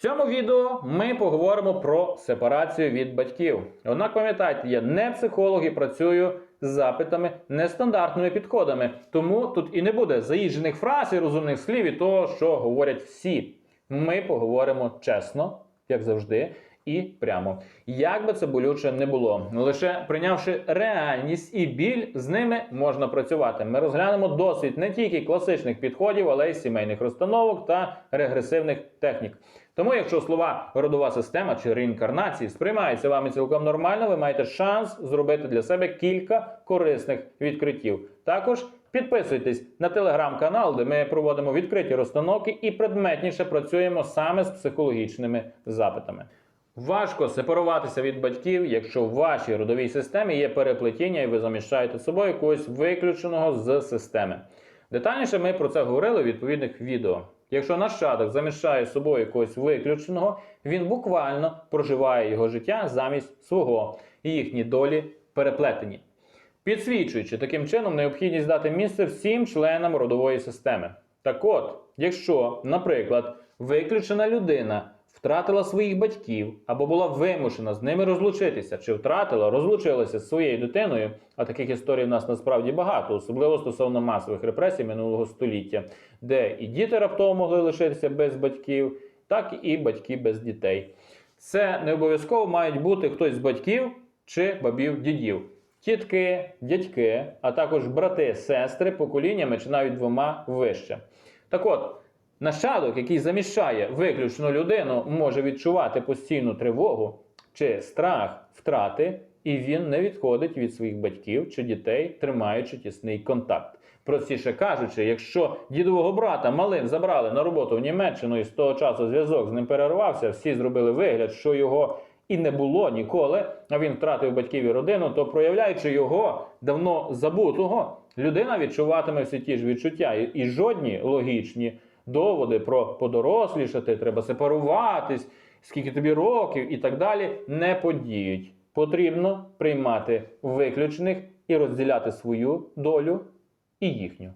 цьому відео ми поговоримо про сепарацію від батьків. Однак пам'ятайте, я не психолог і працюю з запитами нестандартними підходами. Тому тут і не буде заїжджених фраз і розумних слів і того, що говорять всі. Ми поговоримо чесно, як завжди. І прямо, як би це болюче не було, лише прийнявши реальність і біль, з ними можна працювати. Ми розглянемо досвід не тільки класичних підходів, але й сімейних розстановок та регресивних технік. Тому, якщо слова родова система чи реінкарнації сприймаються вами цілком нормально, ви маєте шанс зробити для себе кілька корисних відкриттів. Також підписуйтесь на телеграм-канал, де ми проводимо відкриті розстановки і предметніше працюємо саме з психологічними запитами. Важко сепаруватися від батьків, якщо в вашій родовій системі є переплетіння і ви заміщаєте собою когось виключеного з системи. Детальніше ми про це говорили у відповідних відео. Якщо нащадок заміщає з собою когось виключеного, він буквально проживає його життя замість свого, і їхні долі переплетені, підсвічуючи таким чином необхідність дати місце всім членам родової системи. Так от, якщо, наприклад, виключена людина втратила своїх батьків або була вимушена з ними розлучитися, чи втратила, розлучилася з своєю дитиною, а таких історій в нас насправді багато, особливо стосовно масових репресій минулого століття, де і діти раптово могли лишитися без батьків, так і батьки без дітей. Це не обов'язково мають бути хтось з батьків чи бабів дідів. Тітки, дядьки, а також брати, сестри поколіннями чи навіть двома вище. Так от, Нащадок, який заміщає виключну людину, може відчувати постійну тривогу чи страх втрати, і він не відходить від своїх батьків чи дітей, тримаючи тісний контакт. Простіше кажучи, якщо дідового брата малим забрали на роботу в Німеччину і з того часу зв'язок з ним перервався, всі зробили вигляд, що його і не було ніколи, а він втратив батьків і родину, то проявляючи його давно забутого, людина відчуватиме всі ті ж відчуття і жодні логічні доводи про подорослішати, треба сепаруватись, скільки тобі років і так далі, не подіють. Потрібно приймати виключених і розділяти свою долю і їхню.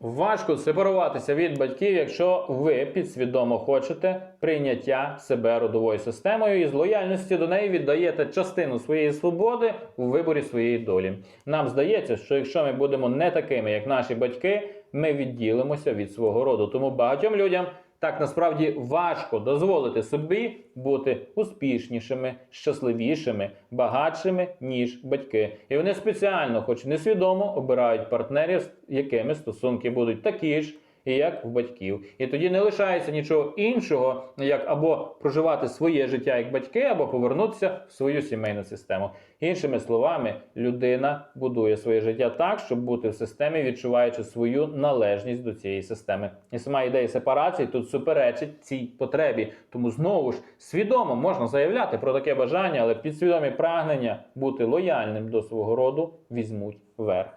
Важко сепаруватися від батьків, якщо ви підсвідомо хочете прийняття себе родовою системою і з лояльності до неї віддаєте частину своєї свободи у виборі своєї долі. Нам здається, що якщо ми будемо не такими, як наші батьки, ми відділимося від свого роду. Тому багатьом людям так насправді важко дозволити собі бути успішнішими, щасливішими, багатшими, ніж батьки. І вони спеціально, хоч несвідомо, обирають партнерів, з якими стосунки будуть такі ж. І як в батьків, і тоді не лишається нічого іншого, як або проживати своє життя як батьки, або повернутися в свою сімейну систему. Іншими словами, людина будує своє життя так, щоб бути в системі, відчуваючи свою належність до цієї системи. І сама ідея сепарації тут суперечить цій потребі. Тому знову ж свідомо можна заявляти про таке бажання, але підсвідомі прагнення бути лояльним до свого роду візьмуть верх.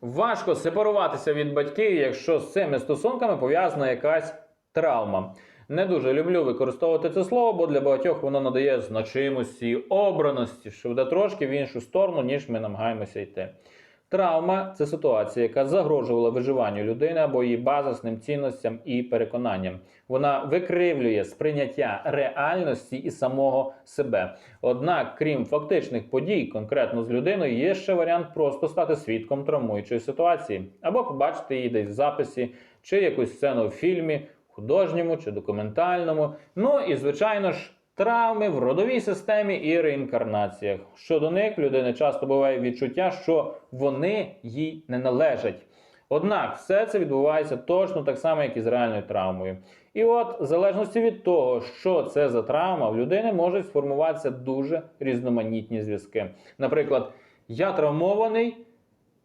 Важко сепаруватися від батьків, якщо з цими стосунками пов'язана якась травма. Не дуже люблю використовувати це слово, бо для багатьох воно надає значимості, обраності, що йде трошки в іншу сторону, ніж ми намагаємося йти. Травма це ситуація, яка загрожувала виживанню людини або її базисним цінностям і переконанням. Вона викривлює сприйняття реальності і самого себе. Однак, крім фактичних подій, конкретно з людиною, є ще варіант просто стати свідком травмуючої ситуації, або побачити її десь в записі, чи якусь сцену в фільмі, художньому чи документальному. Ну і звичайно ж. Травми в родовій системі і реінкарнаціях. Щодо них людини часто буває відчуття, що вони їй не належать. Однак все це відбувається точно так само, як і з реальною травмою. І от, в залежності від того, що це за травма, в людини можуть сформуватися дуже різноманітні зв'язки. Наприклад, я травмований.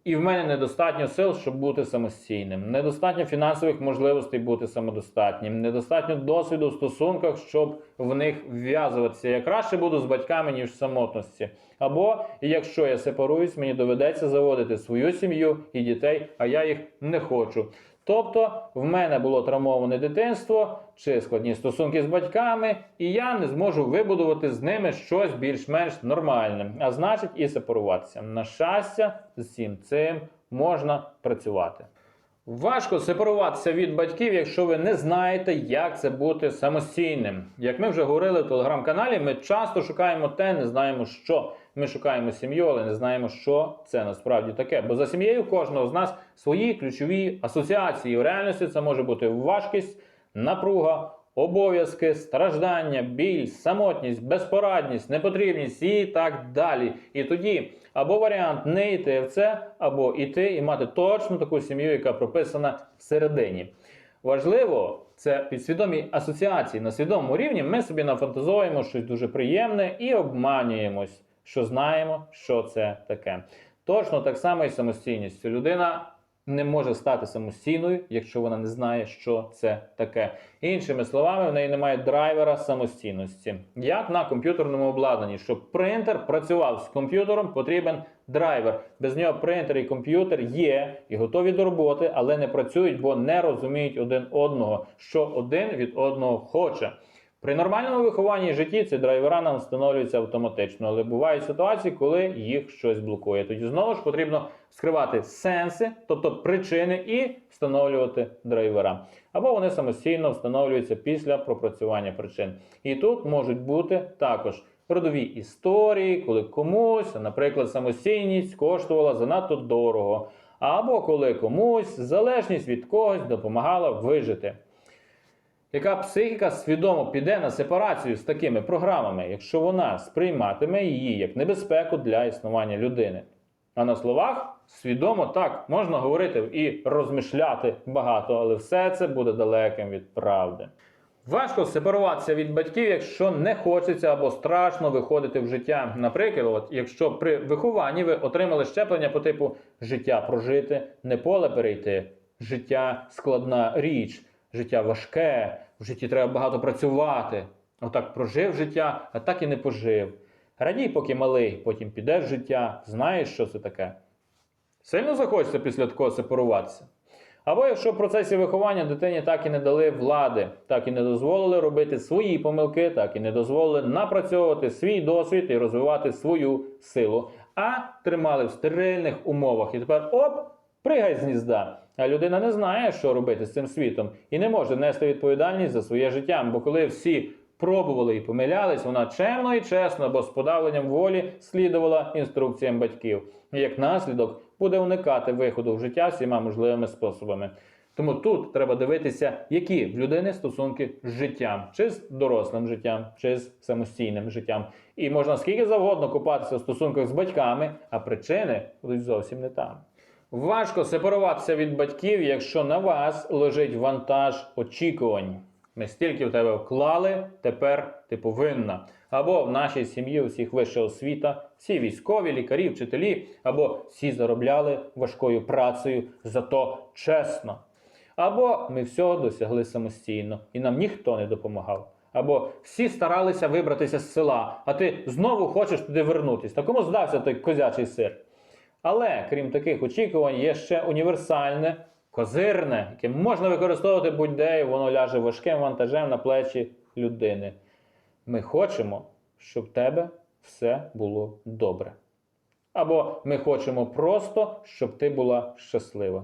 І в мене недостатньо сил, щоб бути самостійним, недостатньо фінансових можливостей бути самодостатнім, недостатньо досвіду в стосунках, щоб в них вв'язуватися. Я краще буду з батьками, ніж в самотності. Або якщо я сепаруюсь, мені доведеться заводити свою сім'ю і дітей, а я їх не хочу. Тобто в мене було травмоване дитинство чи складні стосунки з батьками, і я не зможу вибудувати з ними щось більш-менш нормальне, а значить і сепаруватися. На щастя, з цим цим можна працювати. Важко сепаруватися від батьків, якщо ви не знаєте, як це бути самостійним. Як ми вже говорили в телеграм-каналі, ми часто шукаємо те, не знаємо що. Ми шукаємо сім'ю, але не знаємо, що це насправді таке. Бо за сім'єю кожного з нас свої ключові асоціації. В реальності це може бути важкість, напруга, обов'язки, страждання, біль, самотність, безпорадність, непотрібність і так далі. І тоді або варіант не йти в це, або йти і мати точно таку сім'ю, яка прописана всередині. Важливо це підсвідомі асоціації. На свідомому рівні ми собі нафантазуємо щось дуже приємне і обманюємось, що знаємо, що це таке. Точно так само і самостійністю. Людина не може стати самостійною, якщо вона не знає, що це таке. Іншими словами, в неї немає драйвера самостійності. Як на комп'ютерному обладнанні, щоб принтер працював з комп'ютером, потрібен драйвер. Без нього принтер і комп'ютер є і готові до роботи, але не працюють, бо не розуміють один одного, що один від одного хоче. При нормальному вихованні і житті ці драйвера нам встановлюються автоматично, але бувають ситуації, коли їх щось блокує. Тоді знову ж потрібно скривати сенси, тобто причини, і встановлювати драйвера. Або вони самостійно встановлюються після пропрацювання причин. І тут можуть бути також родові історії, коли комусь, наприклад, самостійність коштувала занадто дорого, або коли комусь залежність від когось допомагала вижити. Яка психіка свідомо піде на сепарацію з такими програмами, якщо вона сприйматиме її як небезпеку для існування людини? А на словах свідомо так можна говорити і розмишляти багато, але все це буде далеким від правди. Важко сепаруватися від батьків, якщо не хочеться або страшно виходити в життя. Наприклад, от, якщо при вихованні ви отримали щеплення по типу життя прожити, не поле перейти, життя складна річ, життя важке, в житті треба багато працювати. Отак прожив життя, а так і не пожив. Радій, поки малий, потім підеш в життя, знаєш, що це таке. Сильно захочеться після такого сепаруватися. Або якщо в процесі виховання дитині так і не дали влади, так і не дозволили робити свої помилки, так і не дозволили напрацьовувати свій досвід і розвивати свою силу, а тримали в стерильних умовах. І тепер оп, пригай з гнізда. А людина не знає, що робити з цим світом, і не може нести відповідальність за своє життя. Бо коли всі пробували і помилялись, вона чемно і чесно, бо з подавленням волі слідувала інструкціям батьків. І як наслідок буде уникати виходу в життя всіма можливими способами. Тому тут треба дивитися, які в людини стосунки з життям, чи з дорослим життям, чи з самостійним життям. І можна скільки завгодно купатися в стосунках з батьками, а причини будуть зовсім не там. Важко сепаруватися від батьків, якщо на вас лежить вантаж очікувань. Ми стільки в тебе вклали, тепер ти повинна. Або в нашій сім'ї у всіх вища освіта, всі військові, лікарі, вчителі, або всі заробляли важкою працею, зато чесно. Або ми всього досягли самостійно, і нам ніхто не допомагав. Або всі старалися вибратися з села, а ти знову хочеш туди вернутися. Та кому здався той козячий сир? Але крім таких очікувань, є ще універсальне, козирне, яке можна використовувати будь-де, і воно ляже важким вантажем на плечі людини. Ми хочемо, щоб в тебе все було добре. Або ми хочемо просто, щоб ти була щаслива.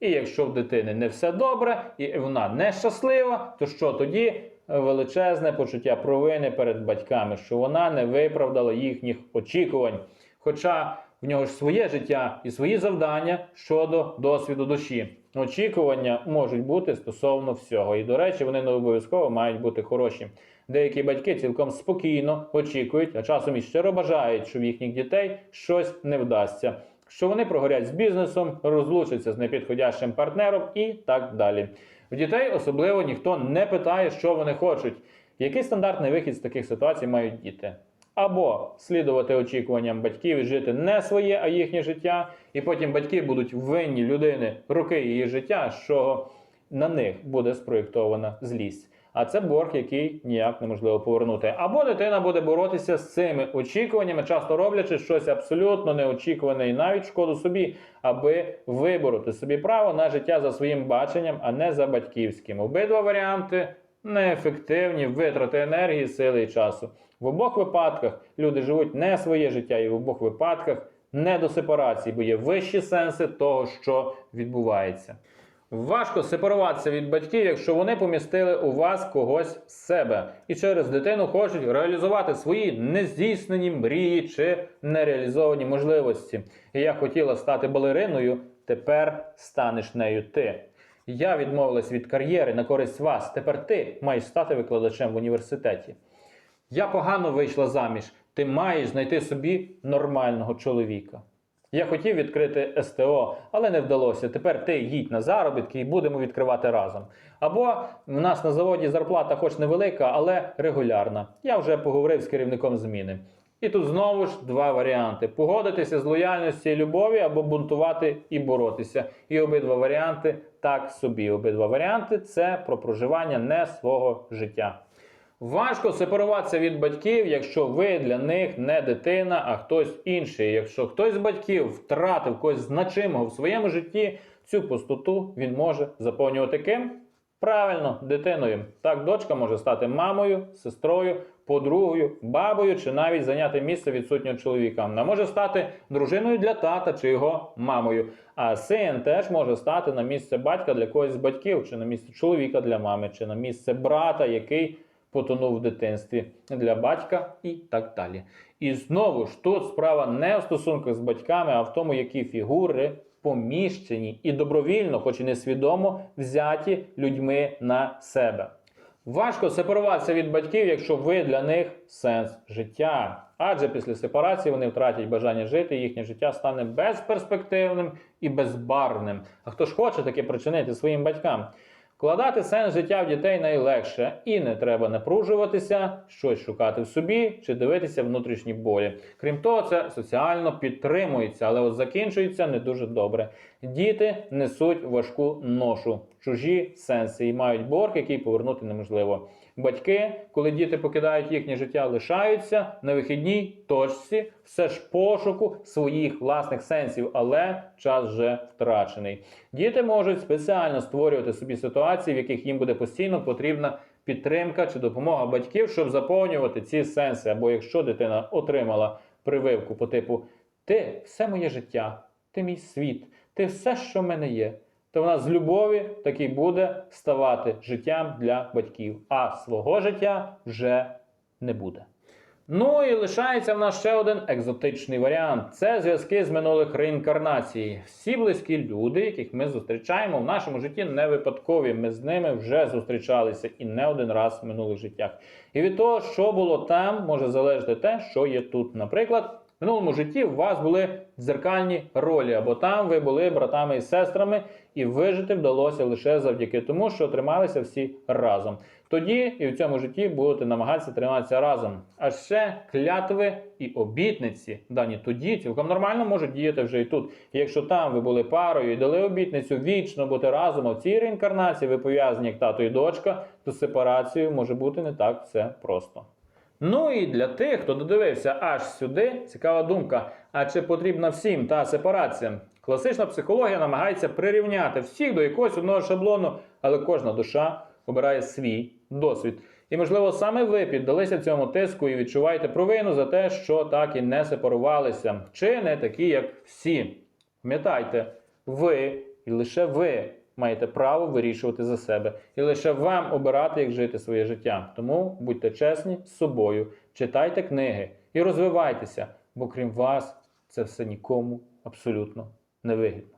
І якщо в дитини не все добре, і вона не щаслива, то що тоді величезне почуття провини перед батьками, що вона не виправдала їхніх очікувань. Хоча в нього ж своє життя і свої завдання щодо досвіду душі. Очікування можуть бути стосовно всього. І, до речі, вони не обов'язково мають бути хороші. Деякі батьки цілком спокійно очікують, а часом і щиро бажають, що в їхніх дітей щось не вдасться, що вони прогорять з бізнесом, розлучаться з непідходящим партнером і так далі. В дітей особливо ніхто не питає, що вони хочуть. Який стандартний вихід з таких ситуацій мають діти? Або слідувати очікуванням батьків і жити не своє, а їхнє життя, і потім батьки будуть винні людини роки її життя, що на них буде спроєктована злість. А це борг, який ніяк неможливо повернути. Або дитина буде боротися з цими очікуваннями, часто роблячи щось абсолютно неочікуване і навіть шкоду собі, аби вибороти собі право на життя за своїм баченням, а не за батьківським. Обидва варіанти неефективні витрати енергії, сили і часу. В обох випадках люди живуть не своє життя, і в обох випадках не до сепарації, бо є вищі сенси того, що відбувається. Важко сепаруватися від батьків, якщо вони помістили у вас когось з себе і через дитину хочуть реалізувати свої нездійснені мрії чи нереалізовані можливості. Я хотіла стати балериною, тепер станеш нею ти. Я відмовилась від кар'єри на користь вас. Тепер ти маєш стати викладачем в університеті. Я погано вийшла заміж. Ти маєш знайти собі нормального чоловіка. Я хотів відкрити СТО, але не вдалося. Тепер ти їдь на заробітки і будемо відкривати разом. Або в нас на заводі зарплата хоч невелика, але регулярна. Я вже поговорив з керівником зміни. І тут знову ж два варіанти: погодитися з лояльності і любові або бунтувати і боротися. І обидва варіанти так собі. Обидва варіанти це про проживання не свого життя. Важко сепаруватися від батьків, якщо ви для них не дитина, а хтось інший. Якщо хтось з батьків втратив когось значимого в своєму житті, цю пустоту він може заповнювати ким? Правильно, дитиною. Так, дочка може стати мамою, сестрою, подругою, бабою чи навіть зайняти місце відсутнього чоловіка. Вона може стати дружиною для тата чи його мамою. А син теж може стати на місце батька для когось з батьків, чи на місце чоловіка для мами, чи на місце брата, який потонув в дитинстві для батька і так далі. І знову ж тут справа не в стосунках з батьками, а в тому, які фігури поміщені і добровільно, хоч і несвідомо, взяті людьми на себе. Важко сепаруватися від батьків, якщо ви для них сенс життя. Адже після сепарації вони втратять бажання жити, і їхнє життя стане безперспективним і безбарвним. А хто ж хоче таке причинити своїм батькам? Вкладати сенс життя в дітей найлегше, і не треба напружуватися, щось шукати в собі чи дивитися внутрішні болі. Крім того, це соціально підтримується, але от закінчується не дуже добре. Діти несуть важку ношу, чужі сенси і мають борг, який повернути неможливо. Батьки, коли діти покидають їхнє життя, лишаються на вихідній точці, все ж пошуку своїх власних сенсів, але час вже втрачений. Діти можуть спеціально створювати собі ситуації, в яких їм буде постійно потрібна підтримка чи допомога батьків, щоб заповнювати ці сенси. Або якщо дитина отримала прививку по типу Ти все моє життя, ти мій світ, ти все, що в мене є то вона з любові таки буде ставати життям для батьків, а свого життя вже не буде. Ну і лишається в нас ще один екзотичний варіант: це зв'язки з минулих реінкарнацій. Всі близькі люди, яких ми зустрічаємо в нашому житті, не випадкові. Ми з ними вже зустрічалися і не один раз в минулих життях. І від того, що було там, може залежати те, що є тут. Наприклад. В минулому житті у вас були дзеркальні ролі, або там ви були братами і сестрами, і вижити вдалося лише завдяки тому, що трималися всі разом. Тоді і в цьому житті будете намагатися триматися разом. А ще клятви і обітниці, дані тоді цілком нормально можуть діяти вже і тут. І якщо там ви були парою і дали обітницю вічно бути разом, а в цій реінкарнації ви пов'язані як тато і дочка, то сепарацією може бути не так все просто. Ну і для тих, хто додивився аж сюди, цікава думка: а чи потрібна всім та сепарація? Класична психологія намагається прирівняти всіх до якогось одного шаблону, але кожна душа обирає свій досвід. І, можливо, саме ви піддалися цьому тиску і відчуваєте провину за те, що так і не сепарувалися, чи не такі, як всі. Пам'ятайте, ви і лише ви маєте право вирішувати за себе, і лише вам обирати, як жити своє життя. Тому будьте чесні з собою, читайте книги і розвивайтеся, бо крім вас це все нікому абсолютно не вигідно.